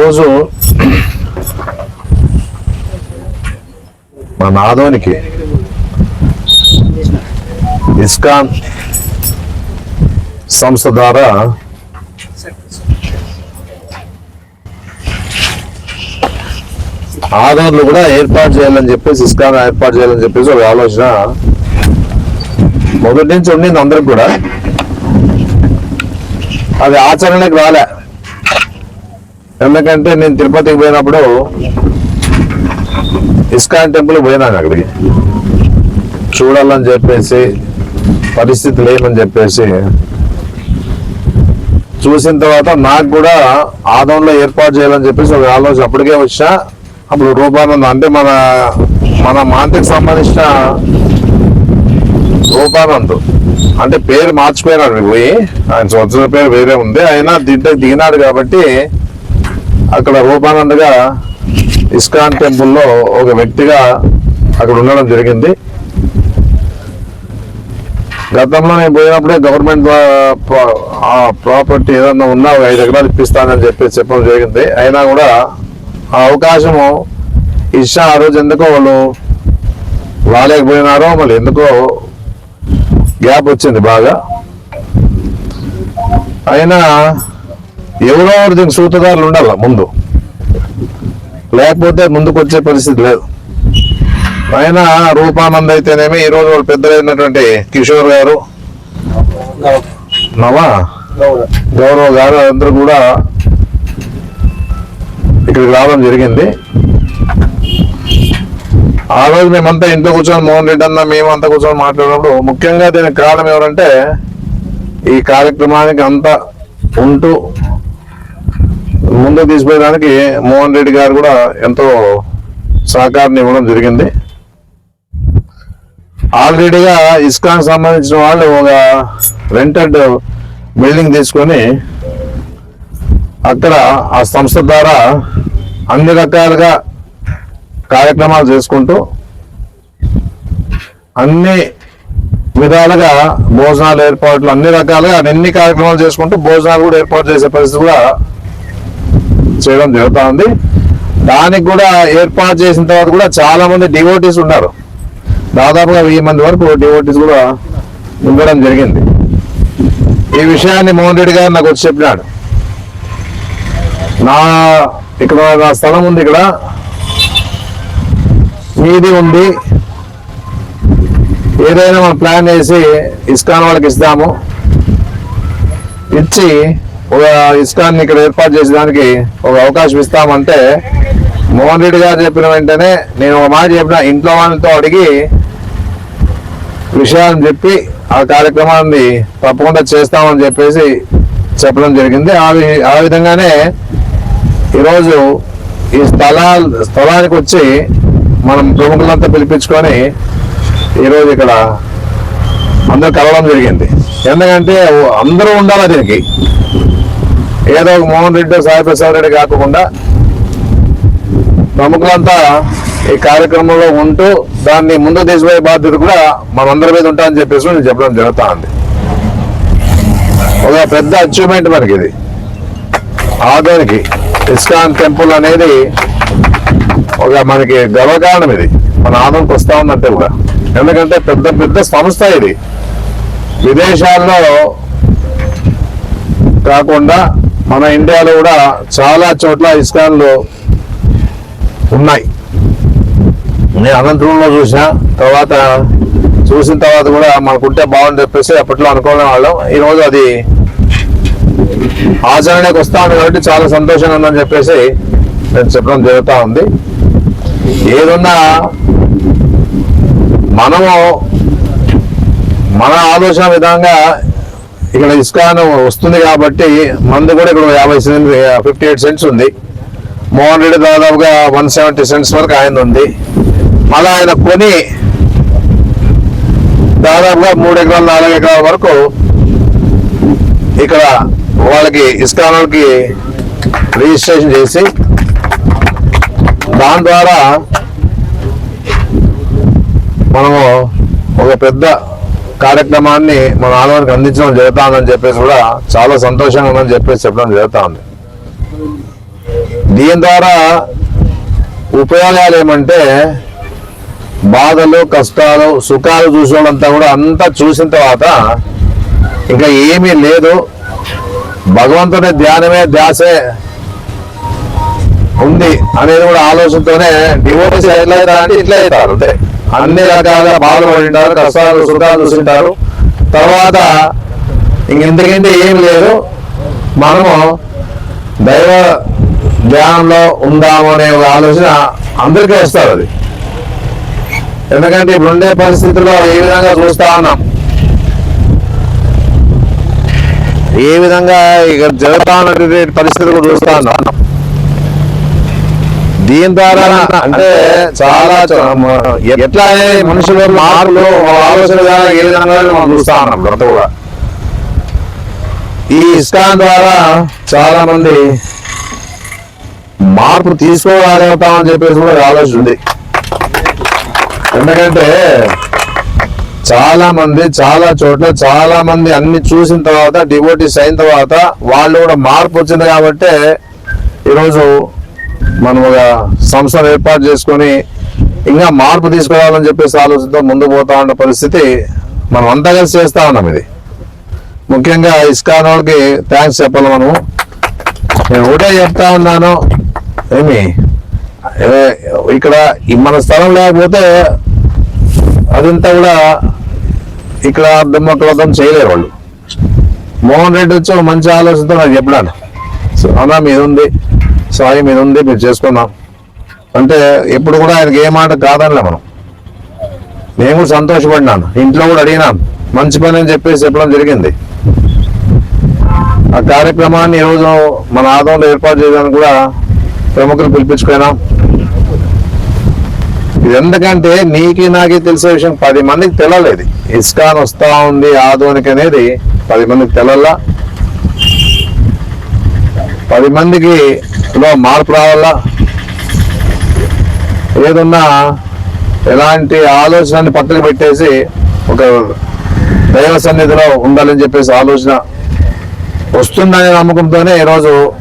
ఈరోజు మా నాదోనికి ఇస్కాన్ సంస్థ ద్వారా ఆధార్లు కూడా ఏర్పాటు చేయాలని చెప్పేసి ఇస్కాన్ ఏర్పాటు చేయాలని చెప్పేసి ఒక ఆలోచన మొదటి నుంచి ఉండింది అందరికి కూడా. అది ఆచరణకు రాలే. ఎందుకంటే నేను తిరుపతికి పోయినప్పుడు ఇస్కాన్ టెంపుల్ పోయినాను అక్కడికి. చూడాలని చెప్పేసి పరిస్థితి లేమని చెప్పేసి చూసిన తర్వాత నాకు కూడా ఆదంలో ఏర్పాటు చేయాలని చెప్పేసి ఒక ఆలోచన అప్పటికే వచ్చా అప్పుడు రూపానంద అంటే మన మన మాంతికి సంబంధించిన రూపానంద్. అంటే పేరు మార్చిపోయినాడు పోయి ఆయన సంవత్సరం పేరు వేరే ఉంది. అయినా దింట దిగినాడు కాబట్టి అక్కడ రూపానందగా ఇస్కాన్ టెంపుల్లో ఒక వ్యక్తిగా అక్కడ ఉండడం జరిగింది. గతంలో నేను పోయినప్పుడే గవర్నమెంట్ ప్రాపర్టీ ఏదన్నా ఉన్నా ఒక ఐదు ఎకరాలు ఇప్పిస్తానని చెప్పి చెప్పడం జరిగింది. అయినా కూడా ఆ అవకాశము ఇషా ఆ రోజు ఎందుకో వాళ్ళు రాలేకపోయినారో మళ్ళీ ఎందుకో గ్యాప్ వచ్చింది బాగా. అయినా ఎవరో దీనికి సూత్రధారులు ఉండాల ముందు? లేకపోతే ముందుకు వచ్చే పరిస్థితి లేదు. ఆయన రూపానంద్ అయితేనేమి ఈ రోజు వాళ్ళు పెద్దలైనటువంటి కిషోర్ గారు నవా? గౌరవ్ గారు అందరూ కూడా ఇక్కడికి రావడం జరిగింది. ఆ రోజు మేమంతా ఇంట్లో కూర్చొని మోహన్ రెడ్డి అన్న మేమంతా కూర్చొని మాట్లాడినప్పుడు ముఖ్యంగా దీనికి కారణం ఎవరంటే ఈ కార్యక్రమానికి అంతా ఉంటూ ముందుకు తీసుకుపోయడానికి మోహన్ రెడ్డి గారు కూడా ఎంతో సహకారం ఇవ్వడం జరిగింది. ఆల్రెడీగా ఇస్కాన్ సంబంధించిన వాళ్ళు ఒక రెంటెడ్ బిల్డింగ్ తీసుకొని అక్కడ ఆ సంస్థ ద్వారా అన్ని రకాలుగా కార్యక్రమాలు చేసుకుంటూ అన్ని విధాలుగా భోజనాలు ఏర్పాట్లు అన్ని రకాలుగా అన్ని కార్యక్రమాలు చేసుకుంటూ భోజనాలు కూడా ఏర్పాటు చేసే పరిస్థితి కూడా చేయడం జరుగుతూ ఉంది దానికి కూడా ఏర్పాటు చేసిన తర్వాత కూడా చాలా మంది డివోటీస్ ఉన్నారు. దాదాపుగా వెయ్యి మంది వరకు డివోటీస్ కూడా ఉండడం జరిగింది. ఈ విషయాన్ని మోహన్ రెడ్డి గారు నాకు వచ్చి చెప్పినాడు. నా ఇక్కడ నా స్థలం ఉంది ఇక్కడ. మీది ఉంది. ఏదైనా మనం ప్లాన్ చేసి ఇస్కాన్ వాళ్ళకి ఇస్తాము. ఇచ్చి ఒక ఇష్టాన్ని ఇక్కడ ఏర్పాటు చేసేదానికి ఒక అవకాశం ఇస్తామంటే మోహన్ రెడ్డి గారు చెప్పిన వెంటనే నేను ఒక మాట చెప్పిన ఇంట్లో వాళ్ళతో అడిగి విషయాలను చెప్పి ఆ కార్యక్రమాన్ని తప్పకుండా చేస్తామని చెప్పేసి చెప్పడం జరిగింది. ఆ ఆ విధంగానే ఈరోజు ఈ స్థలాలు స్థలానికి వచ్చి మనం ప్రముఖులంతా పిలిపించుకొని ఈరోజు ఇక్కడ అందరూ కలవడం జరిగింది. ఎందుకంటే అందరూ ఉండాలి దీనికి? ఏదో ఒక మోహన్ రెడ్డి సాయిప్రసాద్ రెడ్డి కాకుండా ప్రముఖులంతా ఈ కార్యక్రమంలో ఉంటూ దాన్ని ముందు తీసుకుపోయే బాధ్యత కూడా మనందరి మీద ఉంటామని చెప్పేసి నేను చెప్పడం జరుగుతా ఉంది. ఒక పెద్ద అచీవ్మెంట్ మనకి ఇది. ఆదోనికి ఇస్కాన్ టెంపుల్ అనేది ఒక మనకి గర్వకారణం ఇది. మన ఆదంకి వస్తా ఉందంటే కూడా. ఎందుకంటే పెద్ద పెద్ద సంస్థ ఇది. విదేశాల్లో కాకుండా మన ఇండియాలో కూడా చాలా చోట్ల ఇస్కాన్లు ఉన్నాయి. నేను అనంతపురంలో చూసిన తర్వాత చూసిన తర్వాత కూడా మనకుంటే బాగుంది చెప్పేసి అప్పట్లో అనుకోవడం వాళ్ళం. ఈరోజు అది ఆచరణకు వస్తా ఉంది కాబట్టి చాలా సంతోషంగా ఉందని చెప్పేసి నేను చెప్పడం జరుగుతూ ఉంది. ఏదున్నా మనము మన ఆలోచన విధంగా ఇక్కడ ఇస్కాన్ వస్తుంది కాబట్టి మందు కూడా ఇక్కడ యాభై సెంట్ ఫిఫ్టీ ఎయిట్ సెంట్స్ ఉంది. మోహన్ రెడ్డి దాదాపుగా వన్ సెవెంటీ సెంట్స్ వరకు ఆయన ఉంది. మళ్ళీ ఆయన కొని దాదాపుగా మూడు ఎకరాల నాలుగు ఎకరాల వరకు ఇక్కడ వాళ్ళకి ఇస్కాన్ వాళ్ళకి రిజిస్ట్రేషన్ చేసి దాని ద్వారా మనము ఒక పెద్ద కార్యక్రమాన్ని మన ఆలయానికి అందించడం జరుగుతా ఉందని చెప్పేసి కూడా చాలా సంతోషంగా ఉందని చెప్పేసి చెప్పడం జరుగుతా ఉంది దీని ద్వారా ఉపయోగాలు ఏమంటే బాధలు కష్టాలు సుఖాలు చూసేవాళ్ళంతా కూడా అంతా చూసిన తర్వాత ఇంకా ఏమీ లేదు. భగవంతుని ధ్యానమే ధ్యాసే ఉంది అనేది కూడా ఆలోచనతోనే డివోర్స్ ఎట్లా అవుతారు అంటే ఇట్లా అవుతారు అంతే. అన్ని రకాల బాధపడింటారు కష్టాలు సుఖాలు చూసింటారు తర్వాత ఇంకెంతకంటే ఏం లేదు. మనము దైవ ధ్యానంలో ఉందాము అనే ఒక ఆలోచన అందరికీ వస్తారు అది. ఎందుకంటే ఇప్పుడుండే పరిస్థితుల్లో ఏ విధంగా చూస్తా ఉన్నాం? ఏ విధంగా ఇక జరుగుతా ఉన్నటువంటి పరిస్థితులు చూస్తా ఉన్నాం? దీని ద్వారా అంటే చాలా ఎట్లా మనుషులు మార్పులు ఆలోచన ఏ విధంగా మనం చూస్తా ఉన్నాం అంతా కూడా. ఈ ఇస్కాన్ ద్వారా చాలా మంది మార్పు తీసుకోగలుగుతామని చెప్పేసి కూడా ఆలోచన ఉంది. ఎందుకంటే చాలా మంది చాలా చోట్ల చాలా మంది అన్ని చూసిన తర్వాత డివోటీస్ అయిన తర్వాత వాళ్ళు కూడా మార్పు వచ్చింది కాబట్టి ఈరోజు మనం ఒక సంస్థను ఏర్పాటు చేసుకొని ఇంకా మార్పు తీసుకురావాలని చెప్పేసి ఆలోచనతో ముందుకు పోతా ఉన్న పరిస్థితి మనం అంతా కలిసి చేస్తా ఉన్నాం ఇది. ముఖ్యంగా ఇస్కాన్ వాళ్ళకి థ్యాంక్స్ చెప్పాలి మనము. నేను ఒకటే చెప్తా ఉన్నాను ఏమి? ఇక్కడ మన స్థలం లేకపోతే అదంతా కూడా ఇక్కడ దిమ్మకలతం చేయలేరు వాళ్ళు. మోహన్ రెడ్డి వచ్చి మంచి ఆలోచనతో నాకు చెప్పడాను సో అన్నా మీద ఉంది సాయి మీద ఉంది మీరు చేసుకున్నాం అంటే ఎప్పుడు కూడా ఆయనకి ఏ మాట కాదనిలే మనం. నేను కూడా సంతోషపడినాను. ఇంట్లో కూడా అడిగినాను. మంచి పని అని చెప్పేసి చెప్పడం జరిగింది. ఆ కార్యక్రమాన్ని ఈరోజు మన ఆదంలో ఏర్పాటు చేయడానికి కూడా ప్రముఖులు పిలిపించుకున్నాం. ఇది ఎందుకంటే నీకి నాకి తెలిసే విషయం పది మందికి తెలలేదు ఇస్కాన్ వస్తా ఉంది ఆధునిక అనేది పది మందికి తెలల్లా. పది మందికి లో మార్పు రావాలా? ఏదన్నా ఎలాంటి ఆలోచనని పక్కన పెట్టేసి ఒక దైవ సన్నిధిలో ఉండాలని చెప్పేసి ఆలోచన వస్తుందనే నమ్మకంతోనే ఈరోజు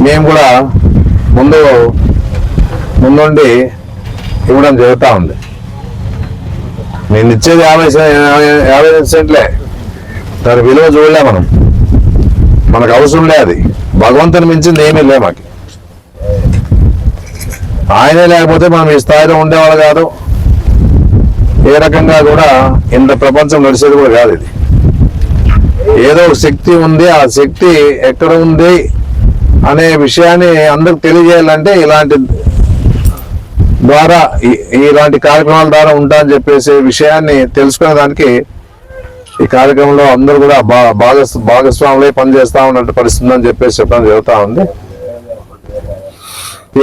మేము కూడా ముందు ముందుండి ఇవ్వడం జరుగుతూ ఉంది. నేను ఇచ్చేది యాభై- యాభై సెంట్లే. దాని విలువ చూడలే మనం. మనకు అవసరం లే అది. భగవంతుని మించింది ఏమీ లే మాకు. ఆయనే లేకపోతే మనం ఈ స్థాయిలో ఉండేవాళ్ళు కాదు. ఏ రకంగా కూడా ఇంత ప్రపంచం నడిచేది కూడా కాదు ఇది. ఏదో ఒక శక్తి ఉంది ఆ శక్తి ఎక్కడ ఉంది అనే విషయాన్ని అందరికి తెలియజేయాలంటే ఇలాంటి ద్వారా ఈ- ఇలాంటి కార్యక్రమాల ద్వారా ఉంటా అని చెప్పేసి విషయాన్ని తెలుసుకునే దానికి ఈ కార్యక్రమంలో అందరూ కూడా భాగ భాగస్వాములై పనిచేస్తా ఉన్నట్టు పరిస్థితి అని చెప్పేసి చెప్పడం జరుగుతా ఉంది.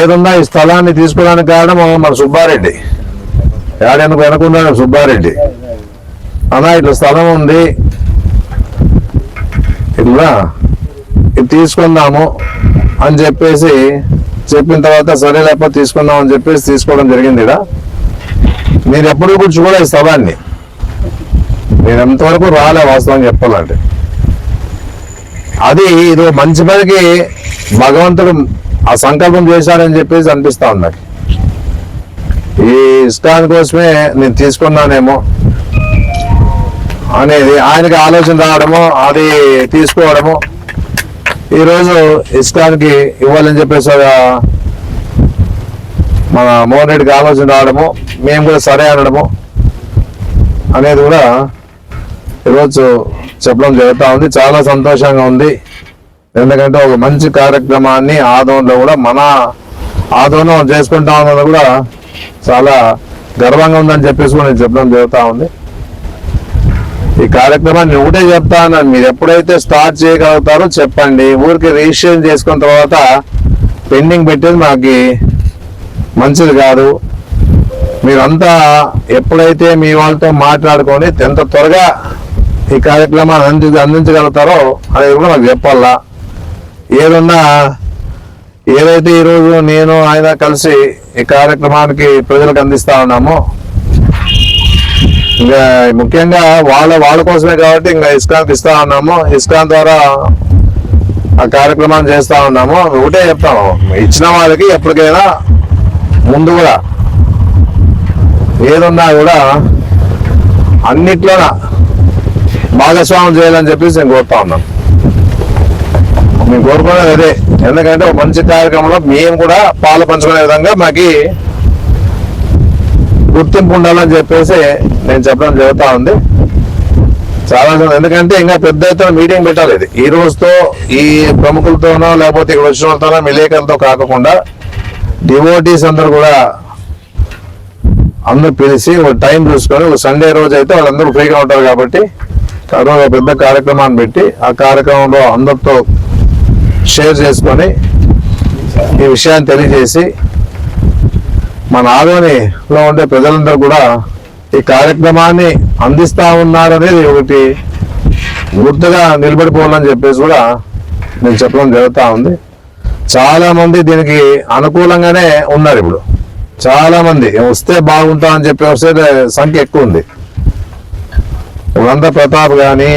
ఏదన్నా ఈ స్థలాన్ని తీసుకోవడానికి కారణం మన సుబ్బారెడ్డి. ఏడెనకు వెనకున్నాడు సుబ్బారెడ్డి? అన్నా ఇట్లా స్థలం ఉంది. ఇట్లా ఇది తీసుకుందాము అని చెప్పేసి చెప్పిన తర్వాత సరే లేకపోతే తీసుకుందాం అని చెప్పేసి తీసుకోవడం జరిగింది ఇక్కడ మీరు ఎప్పుడు కూడా స్థలాన్ని. నేను ఎంతవరకు రాలే వాస్తవం చెప్పాలంటే. అది ఇది మంచి పనికి భగవంతుడు ఆ సంకల్పం చేశాడని చెప్పేసి అనిపిస్తా ఉంది నాకు. ఈ ఇష్టాని కోసమే నేను తీసుకున్నానేమో అనేది ఆయనకి ఆలోచన రావడము అది తీసుకోవడము ఈరోజు ఇష్టానికి ఇవ్వాలని చెప్పేసి మన మోహన్ రెడ్డికి ఆలోచన రావడము మేము కూడా సరే అనడము అనేది కూడా ఈరోజు చెప్పడం జరుగుతూ ఉంది. చాలా సంతోషంగా ఉంది. ఎందుకంటే ఒక మంచి కార్యక్రమాన్ని ఆదోన్లో కూడా మన ఆదోనం చేసుకుంటా ఉన్నది కూడా చాలా గర్వంగా ఉందని చెప్పేసి కూడా నేను చెప్పడం జరుగుతూ ఉంది. ఈ కార్యక్రమాన్ని ఒకటే చెప్తాను మీరు ఎప్పుడైతే స్టార్ట్ చేయగలుగుతారో చెప్పండి. ఊరికి రిజిస్ట్రేషన్ చేసుకున్న తర్వాత పెండింగ్ పెట్టేది మాకు మంచిది కాదు. మీరంతా ఎప్పుడైతే మీ వాళ్ళతో మాట్లాడుకొని ఎంత త్వరగా ఈ కార్యక్రమాన్ని అంది అందించగలుగుతారో అనేది కూడా నాకు చెప్పాలా. ఏదన్నా ఏదైతే ఈరోజు నేను ఆయన కలిసి ఈ కార్యక్రమానికి ప్రజలకు అందిస్తా ఉన్నామో ఇంకా ముఖ్యంగా వాళ్ళ వాళ్ళ కోసమే కాబట్టి ఇంకా ఇస్కాన్కి ఇస్తా ఉన్నాము. ఇస్కాన్ ద్వారా ఆ కార్యక్రమాన్ని చేస్తా ఉన్నాము. ఒకటే చెప్తాము ఇచ్చిన వాళ్ళకి ఎప్పటికైనా ముందు కూడా ఏదున్నా కూడా అన్నిట్లోనా భాగస్వామ్యం చేయాలని చెప్పేసి నేను కోరుతా ఉన్నాను. మేము కోరుకునేది అదే. ఎందుకంటే ఒక మంచి కార్యక్రమంలో మేము కూడా పాలు పంచుకునే విధంగా మాకి గుర్తింపు ఉండాలని చెప్పేసి నేను చెప్పడం జరుగుతూ ఉంది. చాలా ఎందుకంటే ఇంకా పెద్ద ఎత్తున మీటింగ్ పెట్టాలి ఇది. ఈ రోజుతో ఈ ప్రముఖులతోనో లేకపోతే ఇక్కడ వచ్చిన వాళ్ళతోనో విలేకరులతో కాకుండా డివోటీస్ అందరూ కూడా అందరూ పిలిచి ఒక టైం చూసుకొని ఒక సండే రోజు అయితే వాళ్ళందరూ ఫ్రీగా ఉంటారు కాబట్టి తర్వాత ఒక పెద్ద కార్యక్రమాన్ని పెట్టి ఆ కార్యక్రమంలో అందరితో షేర్ చేసుకొని ఈ విషయాన్ని తెలియజేసి మన ఆదోనిలో ఉండే ప్రజలందరూ కూడా ఈ కార్యక్రమాన్ని అందిస్తా ఉన్నారనేది ఒకటి గుర్తుగా నిలబడిపోవాలని చెప్పేసి కూడా నేను చెప్పడం జరుగుతూ ఉంది. చాలామంది దీనికి అనుకూలంగానే ఉన్నారు ఇప్పుడు. చాలామంది వస్తే బాగుంటా అని చెప్పి వస్తే సంఖ్య ఎక్కువ ఉంది. ఇప్పుడంతా ప్రతాప్ కానీ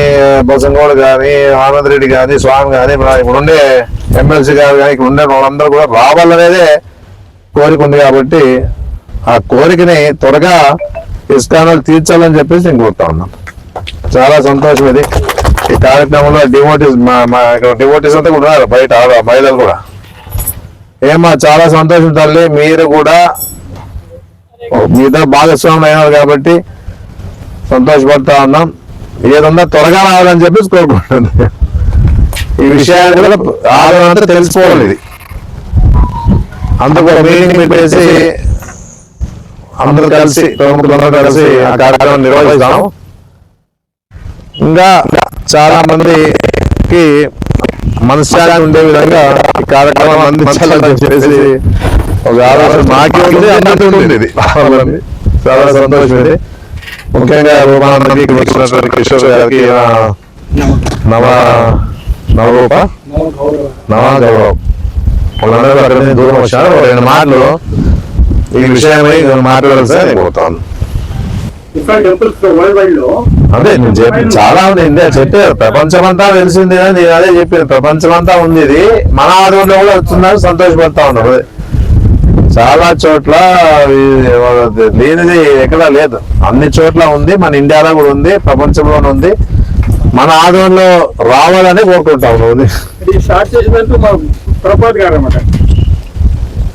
బసంగోడు కానీ ఆనంద్ రెడ్డి కానీ స్వామి కానీ ఇప్పుడు ఉండే ఎమ్మెల్సీ గారు కానీ ఇక్కడ ఉండే వాళ్ళందరూ కూడా రావాలనేదే కోరిక ఉంది కాబట్టి ఆ కోరికని త్వరగా ఇస్కానాలు తీర్చాలని చెప్పేసి నేను కోరుతా ఉన్నాను. చాలా సంతోషం ఇది. ఈ కార్యక్రమంలో డివోటీస్ మా ఇక్కడ డివోటీస్ అంతా కూడా ఉన్నారు బయట మహిళలు కూడా. ఏమా చాలా సంతోషం తల్లి మీరు కూడా మీతో భాగస్వామి అయినారు కాబట్టి సంతోషపడతా ఉన్నాం. ఏదన్నా త్వరగా రావాలని చెప్పేసి కోరుకుంటుంది ఈ విషయాన్ని కూడా ఆదరణ తెలుసుకోవాలి ఇది. అందుకు మీటింగ్ పెట్టేసి అందరూ కలిసి ప్రముఖులందరూ కలిసి ఆ కార్యక్రమం నిర్వహిస్తాం ఇంకా చాలా మందికి మనశ్శాంతి ఉండే విధంగా ఈ కార్యక్రమం అందించాలని చెప్పేసి ఒక ఆలోచన మాకే ఉంది అన్నట్టు ఉంది. ఇది చాలా సంతోషం ఇది ముఖ్యంగా వచ్చినటువంటి కిషోర్ గారికి నవ నవరూప నవ గౌరవ్ వాళ్ళందరూ అక్కడ నుంచి దూరం వచ్చారు. రెండు మాటలు ఈ విషయమై నేను మాట్లాడాలి సార్ నేను లో అదే నేను చెప్పి చాలా ఉంది ఇండియా చెప్పారు. ప్రపంచమంతా తెలిసింది అని నేను అదే చెప్పాను. ప్రపంచమంతా ఉంది ఇది. మన ఆదరణలో కూడా వస్తున్నారు సంతోషపడతా ఉన్నారు. చాలా చోట్ల లేనిది ఎక్కడా లేదు అన్ని చోట్ల ఉంది మన ఇండియాలో కూడా ఉంది ప్రపంచంలోనే ఉంది మన ఆదరణలో రావాలని కోరుకుంటాం స్టార్ట్ చేసినట్టు మా ప్రభాత్ గారు అనమాట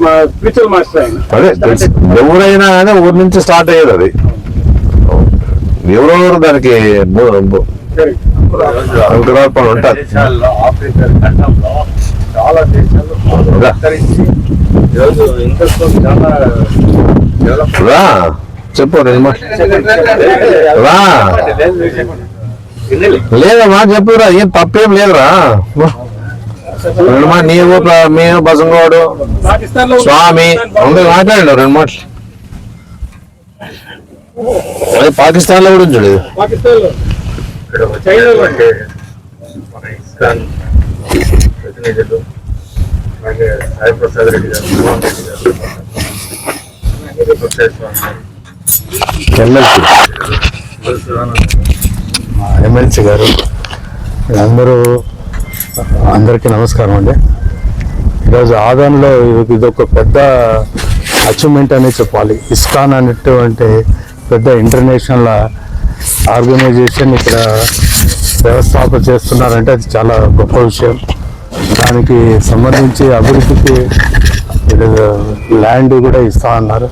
మా స్పిరిచువల్ మాస్టర్ ఆయన అదే తెలుసు. ఎవరైనా కానీ ఊరి నుంచి స్టార్ట్ అయ్యేది అది ఎవరెవరు దానికి ఉంటుంది చాలా దేశాల్లో. విస్తరించి ఈరోజు చాలా డెవలప్ రా. చెప్పు రా. లేదమ్మా చెప్పురా ఏం తప్పేం లేదురా. రెండు మాట నీవు ప్ర- మేము బసంగోడు స్వామి అందరూ మాట్లాడండి రెండు మాటలు. అదే పాకిస్తాన్లో కూడా ఉంచాడు. పాకిస్తాన్ ప్రతినిధులు అలాగే రెడ్డి గారు మోహన్ రెడ్డి గారు ఎమ్మెల్సీ. గారు. అందరూ అందరికీ నమస్కారం అండి. ఈరోజు ఆదాన్లో ఇది ఒక పెద్ద అచీవ్మెంట్ అనే చెప్పాలి. ఇస్కాన్ అనేటువంటి పెద్ద ఇంటర్నేషనల్ ఆర్గనైజేషన్ ఇక్కడ వ్యవస్థాపన చేస్తున్నారంటే అది చాలా గొప్ప విషయం. దానికి సంబంధించి అభివృద్ధికి ల్యాండ్ కూడా ఇస్తా అన్నారు.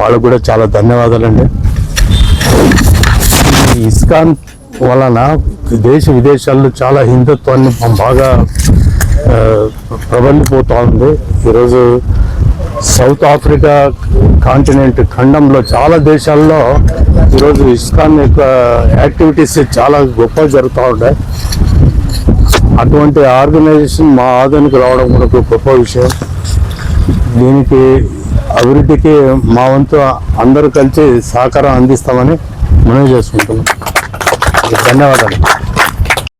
వాళ్ళకు కూడా చాలా ధన్యవాదాలండి. ఈ ఇస్కాన్ వలన దేశ విదేశాల్లో చాలా హిందుత్వాన్ని బాగా ప్రబలిపోతూ ఉంది ఈరోజు సౌత్ ఆఫ్రికా కాంటినెంట్ ఖండంలో చాలా దేశాల్లో ఈరోజు ఇస్కాన్ యొక్క యాక్టివిటీస్ చాలా గొప్ప జరుగుతూ ఉన్నాయి. అటువంటి ఆర్గనైజేషన్ మా ఆదానికి రావడం కూడా ఒక గొప్ప విషయం. దీనికి అభివృద్ధికి మా వంతు అందరూ కలిసి సహకారం అందిస్తామని మనం చేసుకుంటున్నాం. ధన్యవాదాలు.